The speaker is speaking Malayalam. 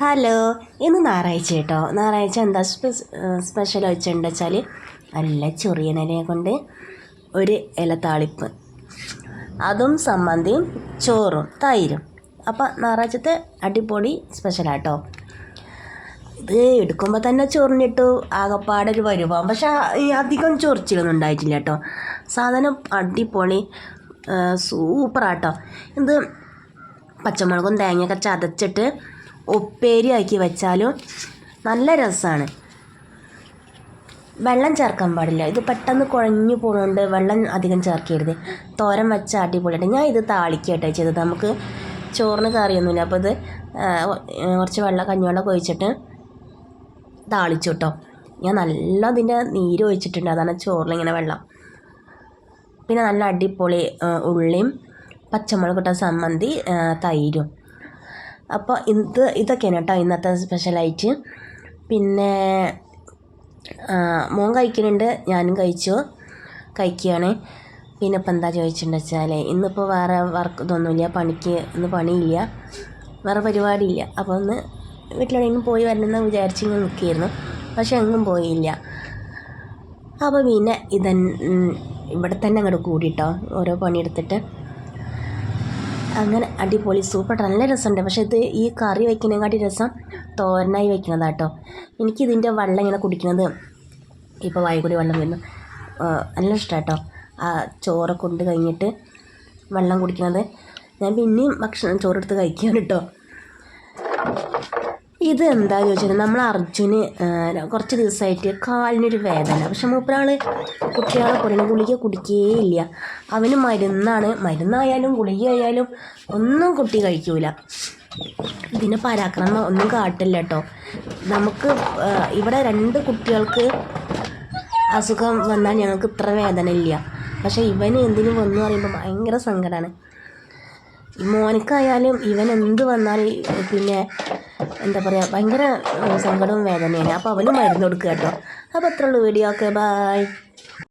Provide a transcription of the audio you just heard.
ഹലോ ഇന്ന് ഞായറാഴ്ച കേട്ടോ. ഞായറാഴ്ച എന്താ സ്പെഷ്യൽ വെച്ചിട്ടുണ്ട് വെച്ചാൽ നല്ല ചൊറിയനലയെ കൊണ്ട് ഒരു ഇല താളിപ്പ്. അതും സമ്മന്തിയും ചോറും തൈരും. അപ്പം ഞായറാഴ്ചത്തെ അടിപൊളി സ്പെഷ്യലാട്ടോ ഇത് എടുക്കുമ്പോൾ തന്നെ ചൊറിഞ്ഞിട്ടു ആകപ്പാടെ ഒരു വരുവാം പക്ഷെ ഈ അധികം ചൊറിച്ചിലൊന്നും ഉണ്ടായിട്ടില്ല കേട്ടോ സാധനം അടിപൊളി സൂപ്പറാട്ടോ ഇത് പച്ചമുളകും തേങ്ങയൊക്കെ ചതച്ചിട്ട് ഉപ്പേരി ആക്കി വെച്ചാലും നല്ല രസമാണ് വെള്ളം ചേർക്കാൻ പാടില്ല. ഇത് പെട്ടെന്ന് കുഴഞ്ഞു പോകുന്നുണ്ട് വെള്ളം അധികം ചേർക്കരുത്. തോരൻ വെച്ച അടിപൊളിയായിട്ട്. ഞാൻ ഇത് താളിക്കട്ടെ ചെയ്തത്. നമുക്ക് ചോറിന് കറിയൊന്നുമില്ല. അപ്പോൾ ഇത് കുറച്ച് വെള്ളം കഞ്ഞിവെള്ളം ഒഴിച്ചിട്ട് താളിച്ചു കേട്ടോ ഞാൻ നല്ല അതിന്റെ നീര് ഒഴിച്ചിട്ടുണ്ട്. അതാണ് ചോറിലിങ്ങനെ വെള്ളം. പിന്നെ നല്ല അടിപൊളി ഉള്ളിയും പച്ചമുളക് ഇട്ട സമ്മന്തി തൈരും. അപ്പോൾ ഇത് ഇതൊക്കെയാണ് കേട്ടോ ഇന്നത്തെ സ്പെഷ്യലായിട്ട് പിന്നെ മോൻ കഴിക്കുന്നുണ്ട് ഞാനും കഴിച്ചു കഴിക്കുകയാണ്. പിന്നെ ഇപ്പം എന്താ ചോദിച്ചിട്ടുണ്ടെന്ന് വെച്ചാൽ ഇന്നിപ്പോൾ വേറെ വർക്ക് ഇതൊന്നുമില്ല പണിക്ക് ഇന്ന് പണിയില്ല വേറെ പരിപാടിയില്ല. അപ്പോൾ ഒന്ന് വീട്ടിലെവിടെയെങ്കിലും പോയി വരണമെന്ന് വിചാരിച്ച് ഇങ്ങനെ നിൽക്കുകയായിരുന്നു. പക്ഷെ എങ്ങും പോയില്ല. അപ്പോൾ പിന്നെ ഇതൻ ഇവിടെ തന്നെ അങ്ങോട്ട് കൂടിയിട്ടോ ഓരോ പണിയെടുത്തിട്ട്. അങ്ങനെ അടിപൊളി സൂപ്പർ നല്ല രസമുണ്ട്. പക്ഷേ ഇത് ഈ കറി വയ്ക്കുന്നതിനെക്കാട്ടി രസം തോരനായി വയ്ക്കുന്നതാണ് കേട്ടോ എനിക്കിതിന്റെ വെള്ളം ഇങ്ങനെ കുടിക്കുന്നത് ഇപ്പോൾ വായുകൂടി വെള്ളം വരുന്നു നല്ല ഇഷ്ടം കേട്ടോ ആ ചോറ് കൊണ്ട് കഴിഞ്ഞിട്ട് വെള്ളം കുടിക്കുന്നത്. ഞാൻ പിന്നെയും ഭക്ഷണം ചോറെടുത്ത് കഴിക്കുകയാണ് കേട്ടോ. ഇത് എന്താ നമ്മൾ അർജുന് കുറച്ച് ദിവസമായിട്ട് കാലിനൊരു വേദന. പക്ഷെ മൂപ്പരാൾ കുട്ടികളെ കുറേ ഗുളിക ഇല്ല. അവന് മരുന്നാണ്. മരുന്നായാലും ഗുളിക ആയാലും ഒന്നും കുട്ടി കഴിക്കൂല. പിന്നെ പരാക്രമം ഒന്നും കാട്ടില്ല കേട്ടോ. നമുക്ക് ഇവിടെ രണ്ട് കുട്ടികൾക്ക് അസുഖം വന്നാൽ ഞങ്ങൾക്ക് ഇത്ര വേദന ഇല്ല പക്ഷെ ഇവന് എന്തിനു വന്നു പറയുമ്പോൾ ഭയങ്കര സങ്കടമാണ് മോനക്കായാലും ഇവൻ എന്ത് വന്നാൽ പിന്നെ എന്താ പറയുക ഭയങ്കര സങ്കടവും വേദനയാണ് അപ്പോൾ അവന് മരുന്ന് കൊടുക്കുക കേട്ടോ. അപ്പോൾ അത്രയുള്ളൂ വീഡിയോ. Okay bye